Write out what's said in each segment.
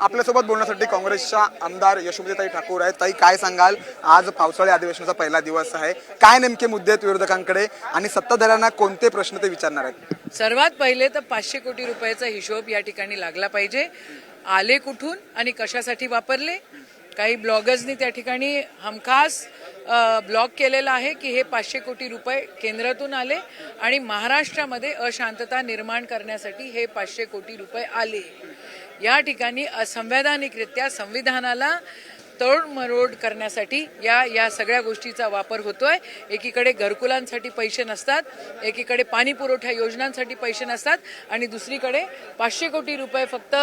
आपल्यासोबत बोलण्यासाठी काँग्रेसच्या आमदार यशोमतीताई ठाकूर आहेत. ताई काय सांगाल? आज पावसाळी अधिवेशनाचा पहिला दिवस आहे. काय नेमके मुद्दे आहेत विरोधकांकडे? आणि सत्ताधाऱ्यांना कोणते प्रश्न ते विचारणार आहेत? सर्वात पहिले तर पाचशे कोटी रुपयाचा हिशोब या ठिकाणी लागला पाहिजे. आले कुठून आणि कशासाठी वापरले? काही ब्लॉगर्सनी त्या ठिकाणी हमखास ब्लॉग केलेला आहे की हे पाचशे कोटी रुपये केंद्रातून आले आणि महाराष्ट्रामध्ये अशांतता निर्माण करण्यासाठी हे पाचशे कोटी रुपये आले. या ठिकाणी असंवैधानिकरित्या संविधानाला तोडमरोड करण्यासाठी या या सगळ्या गोष्टीचा वापर होतोय. एकीकडे घरकुलांसाठी पैसे नसतात एकीकडे पाणी पुरवठा योजनांसाठी पैसे नसतात आणि दुसरीकडे पाचशे कोटी रुपये फक्त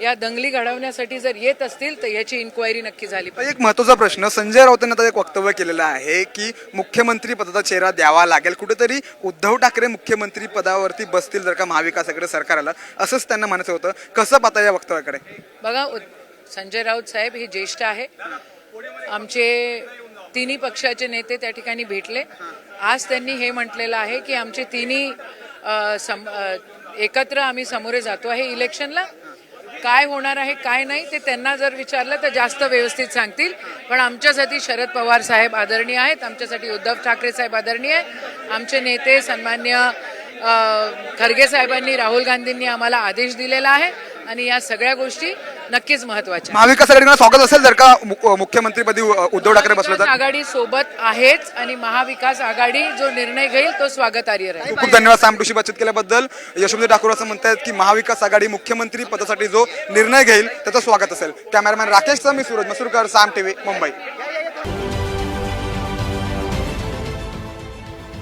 या दंगली घडवण्यासाठी जर येत असतील तर याची इन्क्वायरी नक्की झाली एक महत्त्वाचा प्रश्न संजय राऊतांनी आता एक वक्तव्य केलेलं आहे की मुख्यमंत्री पदाचा चेहरा द्यावा लागेल. कुठेतरी उद्धव ठाकरे मुख्यमंत्री पदावरती बसतील जर का महाविकास आघाडी सरकारला असंच त्यांना म्हणायचं होतं. कसं पाहता या वक्तव्याकडे? बघा संजय राऊत साहेब हे ज्येष्ठ आहे. आमचे तिन्ही पक्षाचे नेते त्या ठिकाणी भेटले. आज त्यांनी हे म्हटलेलं आहे की आमचे तिन्ही एकत्र आम्ही समोरे जातो. आहे इलेक्शनला काय होणार आहे काय नाही ते त्यांना जर विचारलं तर जास्त व्यवस्थित सांगतील. पण आमच्यासाठी शरद पवार साहेब आदरणीय आहेत. आमच्यासाठी उद्धव ठाकरे साहेब आदरणीय आहेत. आमचे नेते सन्मान्य खरगे साहेबांनी राहुल गांधींनी आम्हाला आदेश दिलेला आहे. आणि या सगळ्या गोष्टी नक्कीच महत्त्वाच्या महाविकास आघाडीला स्वागत असेल जर का मुख्यमंत्रीपदी उद्धव ठाकरे बसले तर? आघाडी सोबत आहेच आणि महाविकास आघाडी जो निर्णय घेईल तो स्वागतार्ह राहील. खूप धन्यवाद सामटूशी बातचीत केल्याबद्दल. यशोमती ठाकूर असं म्हणतायत की महाविकास आघाडी मुख्यमंत्री पदासाठी जो निर्णय घेईल त्याचं स्वागत असेल. कॅमेरामॅन राकेश मी सूरज मसूरकर साम टीव्ही मुंबई.